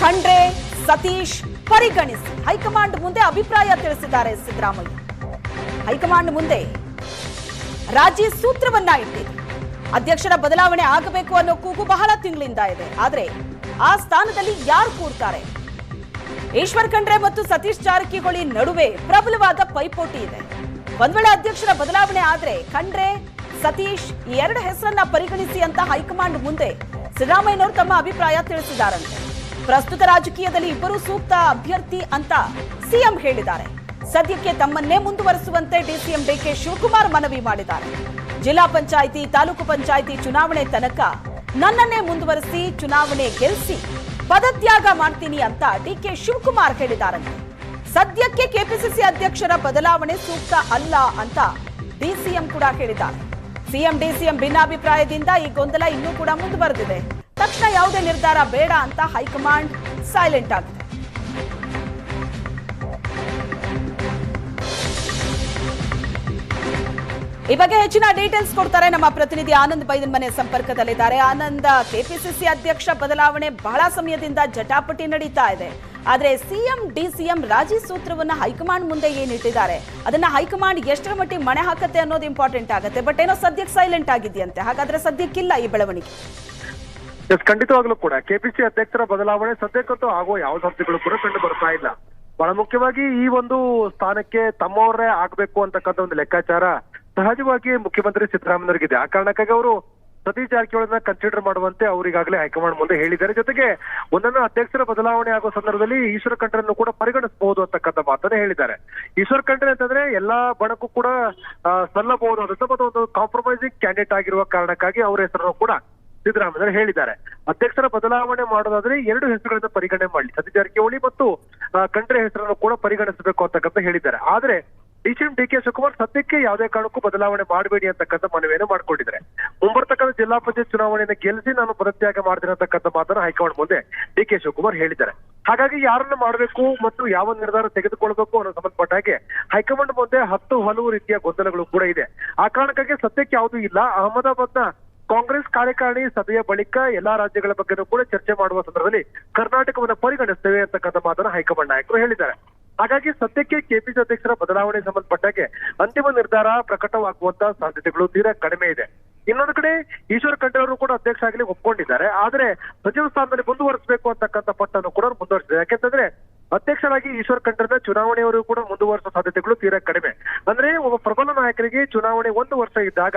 ಖಂಡ್ರೆ ಸತೀಶ್ ಪರಿಗಣಿಸಿ. ಹೈಕಮಾಂಡ್ ಮುಂದೆ ಅಭಿಪ್ರಾಯ ತಿಳಿಸಿದ್ದಾರೆ ಸಿದ್ದರಾಮಯ್ಯ. ಹೈಕಮಾಂಡ್ ಮುಂದೆ ರಾಜಿ ಸೂತ್ರವನ್ನ ಇಟ್ಟಿದೆ. ಅಧ್ಯಕ್ಷರ ಬದಲಾವಣೆ ಆಗಬೇಕು ಅನ್ನೋ ಕೂಗು ಬಹಳ ತಿಂಗಳಿಂದ ಇದೆ. ಆದರೆ ಆ ಸ್ಥಾನದಲ್ಲಿ ಯಾರು ಕೂರ್ತಾರೆ? ಈಶ್ವರ್ ಖಂಡ್ರೆ ಮತ್ತು ಸತೀಶ್ ಜಾರಕಿಹೊಳಿ ನಡುವೆ ಪ್ರಬಲವಾದ ಪೈಪೋಟಿ ಇದೆ. ಒಂದ್ ವೇಳೆ ಅಧ್ಯಕ್ಷರ ಬದಲಾವಣೆ ಆದ್ರೆ ಖಂಡ್ರೆ, ಸತೀಶ್ ಈ ಎರಡು ಹೆಸರನ್ನ ಪರಿಗಣಿಸಿ ಅಂತ ಹೈಕಮಾಂಡ್ ಮುಂದೆ ಸಿದ್ದರಾಮಯ್ಯನವರು ತಮ್ಮ ಅಭಿಪ್ರಾಯ ತಿಳಿಸಿದ್ದಾರಂತೆ ಪ್ರಸ್ತುತ ರಾಜಕೀಯದಲ್ಲಿ ಇಬ್ಬರು ಸೂಕ್ತ ಅಭ್ಯರ್ಥಿ ಅಂತ ಸಿಎಂ ಹೇಳಿದ್ದಾರೆ. ಸದ್ಯಕ್ಕೆ ತಮ್ಮನ್ನೇ ಮುಂದುವರೆಸುವಂತೆ ಡಿಸಿಎಂ ಡಿಕೆ ಶಿವಕುಮಾರ್ ಮನವಿ ಮಾಡಿದ್ದಾರೆ. ಜಿಲ್ಲಾ ಪಂಚಾಯಿತಿ, ತಾಲೂಕು ಪಂಚಾಯಿತಿ ಚುನಾವಣೆ ತನಕ ನನ್ನನ್ನೇ ಮುಂದುವರೆಸಿ ಚುನಾವಣೆ ಗೆಲ್ಲಿಸಿ ಪದತ್ಯಾಗ ಮಾಡ್ತೀನಿ ಅಂತ ಡಿಕೆ ಶಿವಕುಮಾರ್ ಹೇಳಿದ್ದಾರಂತೆ. ಸದ್ಯಕ್ಕೆ ಕೆಪಿಸಿಸಿ ಅಧ್ಯಕ್ಷರ ಬದಲಾವಣೆ ಸೂಕ್ತ ಅಲ್ಲ ಅಂತ ಡಿಸಿಎಂ ಕೂಡ ಹೇಳಿದ್ದಾರೆ. ಸಿಎಂ, ಡಿಸಿಎಂ ಭಿನ್ನಾಭಿಪ್ರಾಯದಿಂದ ಈ ಗೊಂದಲ ಇನ್ನೂ ಕೂಡ ಮುಂದುವರೆದಿದೆ. ತಕ್ಷಣ ಯಾವುದೇ ನಿರ್ಧಾರ ಬೇಡ ಅಂತ ಹೈಕಮಾಂಡ್ ಸೈಲೆಂಟ್ ಆಗಿದೆ. ಈ ಬಗ್ಗೆ ಹೆಚ್ಚಿನ ಡೀಟೇಲ್ಸ್ ಕೊಡ್ತಾರೆ ನಮ್ಮ ಪ್ರತಿನಿಧಿ ಆನಂದ್ ಬೈದನ್ ಮನೆ ಸಂಪರ್ಕದಲ್ಲಿದ್ದಾರೆ. ಆನಂದ, ಕೆಪಿಸಿಸಿ ಅಧ್ಯಕ್ಷ ಬದಲಾವಣೆ ಬಹಳ ಸಮಯದಿಂದ ಜಟಾಪಟಿ ನಡೀತಾ ಇದೆ. ಆದ್ರೆ ಸಿಎಂ, ಡಿಸಿಎಂ ರಾಜಿ ಸೂತ್ರವನ್ನ ಹೈಕಮಾಂಡ್ ಮುಂದೆ ಏನಿಟ್ಟಿದ್ದಾರೆ ಅದನ್ನ ಹೈಕಮಾಂಡ್ ಎಷ್ಟರ ಮಟ್ಟಿಗೆ ಮಣೆ ಹಾಕತ್ತೆ ಅನ್ನೋದು ಇಂಪಾರ್ಟೆಂಟ್ ಆಗುತ್ತೆ. ಬಟ್ ಏನೋ ಸದ್ಯಕ್ಕೆ ಸೈಲೆಂಟ್ ಆಗಿದೆಯಂತೆ ಹಾಗಾದ್ರೆ ಸದ್ಯಕ್ಕಿಲ್ಲ ಈ ಬೆಳವಣಿಗೆ. ಎಸ್ ಖಂಡಿತವಾಗ್ಲೂ ಕೂಡ. ಕೆಪಿಸಿ ಅಧ್ಯಕ್ಷರ ಬದಲಾವಣೆ ಸದ್ಯಕ್ಕಂತೂ ಆಗುವ ಯಾವ ಸಂಸ್ಥೆಗಳು ಕೂಡ ಕಂಡು ಬರ್ತಾ ಇಲ್ಲ. ಬಹಳ ಮುಖ್ಯವಾಗಿ ಈ ಒಂದು ಸ್ಥಾನಕ್ಕೆ ತಮ್ಮವರೇ ಆಗ್ಬೇಕು ಅಂತಕ್ಕಂಥ ಒಂದು ಲೆಕ್ಕಾಚಾರ ಸಹಜವಾಗಿ ಮುಖ್ಯಮಂತ್ರಿ ಸಿದ್ದರಾಮಯ್ಯನವರಿಗಿದೆ. ಆ ಕಾರಣಕ್ಕಾಗಿ ಅವರು ಸತೀಶ್ ಜಾರಕಿಹೊಳಿನ ಕನ್ಸಿಡರ್ ಮಾಡುವಂತೆ ಅವರಿಗಾಗಲೇ ಹೈಕಮಾಂಡ್ ಮುಂದೆ ಹೇಳಿದ್ದಾರೆ. ಜೊತೆಗೆ ಒಂದನ್ನು ಅಧ್ಯಕ್ಷರ ಬದಲಾವಣೆ ಆಗೋ ಸಂದರ್ಭದಲ್ಲಿ ಈಶ್ವರ ಖಂಡ್ರನ್ನು ಕೂಡ ಪರಿಗಣಿಸಬಹುದು ಅಂತಕ್ಕಂಥ ಮಾತನ್ನ ಹೇಳಿದ್ದಾರೆ. ಈಶ್ವರ ಖಂಡ್ರೆ ಅಂತಂದ್ರೆ ಎಲ್ಲಾ ಬಣಕ್ಕೂ ಕೂಡ ಸಲ್ಲಬಹುದು ಅಂತ ಮತ್ತು ಒಂದು ಕಾಂಪ್ರಮೈಸಿಂಗ್ ಕ್ಯಾಂಡಿಡೇಟ್ ಆಗಿರುವ ಕಾರಣಕ್ಕಾಗಿ ಅವರ ಹೆಸರನ್ನು ಕೂಡ ಸಿದ್ದರಾಮಯ್ಯ ಹೇಳಿದ್ದಾರೆ. ಅಧ್ಯಕ್ಷರ ಬದಲಾವಣೆ ಮಾಡೋದಾದ್ರೆ ಎರಡು ಹೆಸರುಗಳನ್ನ ಪರಿಗಣನೆ ಮಾಡಲಿ. ಸತೀಶ್ ಜಾರಕಿಹೊಳಿ ಮತ್ತು ಖಂಡ್ರೆ ಹೆಸರನ್ನು ಕೂಡ ಪರಿಗಣಿಸಬೇಕು ಅಂತಕ್ಕಂಥ ಹೇಳಿದ್ದಾರೆ. ಆದ್ರೆ ಡಿಸಿಎಂ ಡಿ ಕೆ ಶಿವಕುಮಾರ್ ಸದ್ಯಕ್ಕೆ ಯಾವುದೇ ಕಾರಣಕ್ಕೂ ಬದಲಾವಣೆ ಮಾಡಬೇಡಿ ಅಂತಕ್ಕಂಥ ಮನವಿಯನ್ನು ಮಾಡ್ಕೊಂಡಿದ್ದಾರೆ. ಮುಂಬರ್ತಕ್ಕಂಥ ಜಿಲ್ಲಾ ಪಂಚಾಯತ್ ಚುನಾವಣೆಯನ್ನು ಗೆಲ್ಲಿಸಿ ನಾನು ಪದತ್ಯಾಗ ಮಾಡ್ತೀನಿ ಅಂತಕ್ಕಂಥ ಮಾತನ್ನು ಹೈಕಮಾಂಡ್ ಮುಂದೆ ಡಿ ಕೆ ಶಿವಕುಮಾರ್ ಹೇಳಿದ್ದಾರೆ. ಹಾಗಾಗಿ ಯಾರನ್ನ ಮಾಡಬೇಕು ಮತ್ತು ಯಾವ ನಿರ್ಧಾರ ತೆಗೆದುಕೊಳ್ಬೇಕು ಅನ್ನೋ ಸಂಬಂಧಪಟ್ಟ ಹಾಗೆ ಹೈಕಮಾಂಡ್ ಮುಂದೆ ಹತ್ತು ಹಲವು ರೀತಿಯ ಗೊಂದಲಗಳು ಕೂಡ ಇದೆ. ಆ ಕಾರಣಕ್ಕಾಗಿ ಸದ್ಯಕ್ಕೆ ಯಾವುದೂ ಇಲ್ಲ. ಅಹಮದಾಬಾದ್ನ ಕಾಂಗ್ರೆಸ್ ಕಾರ್ಯಕಾರಿಣಿ ಸಭೆಯ ಬಳಿಕ ಎಲ್ಲಾ ರಾಜ್ಯಗಳ ಬಗ್ಗೆನೂ ಕೂಡ ಚರ್ಚೆ ಮಾಡುವ ಸಂದರ್ಭದಲ್ಲಿ ಕರ್ನಾಟಕವನ್ನು ಪರಿಗಣಿಸ್ತೇವೆ ಅಂತಕ್ಕಂಥ ಮಾತನ್ನ ಹೈಕಮಾಂಡ್ ನಾಯಕರು ಹೇಳಿದ್ದಾರೆ. ಹಾಗಾಗಿ ಸದ್ಯಕ್ಕೆ ಕೆಪಿಸಿ ಅಧ್ಯಕ್ಷರ ಬದಲಾವಣೆ ಸಂಬಂಧಪಟ್ಟಕ್ಕೆ ಅಂತಿಮ ನಿರ್ಧಾರ ಪ್ರಕಟವಾಗುವಂತ ಸಾಧ್ಯತೆಗಳು ತೀರಾ ಕಡಿಮೆ ಇದೆ. ಇನ್ನೊಂದು ಕಡೆ ಈಶ್ವರ ಖಂಡ್ರೆ ಅವರು ಕೂಡ ಅಧ್ಯಕ್ಷ ಆಗಲಿ ಒಪ್ಕೊಂಡಿದ್ದಾರೆ. ಆದ್ರೆ ಸಚಿವ ಸ್ಥಾನದಲ್ಲಿ ಮುಂದುವರಿಸಬೇಕು ಅಂತಕ್ಕಂಥ ಪಟ್ಟನ್ನು ಕೂಡ ಮುಂದುವರಿಸಿದೆ. ಯಾಕೆಂತಂದ್ರೆ ಅಧ್ಯಕ್ಷರಾಗಿ ಈಶ್ವರ್ ಖಂಡ್ರನ ಚುನಾವಣೆಯವರು ಕೂಡ ಮುಂದುವರಿಸುವ ಸಾಧ್ಯತೆಗಳು ತೀರಾ ಕಡಿಮೆ. ಅಂದ್ರೆ ಒಬ್ಬ ಪ್ರಬಲ ನಾಯಕರಿಗೆ ಚುನಾವಣೆ ಒಂದು ವರ್ಷ ಇದ್ದಾಗ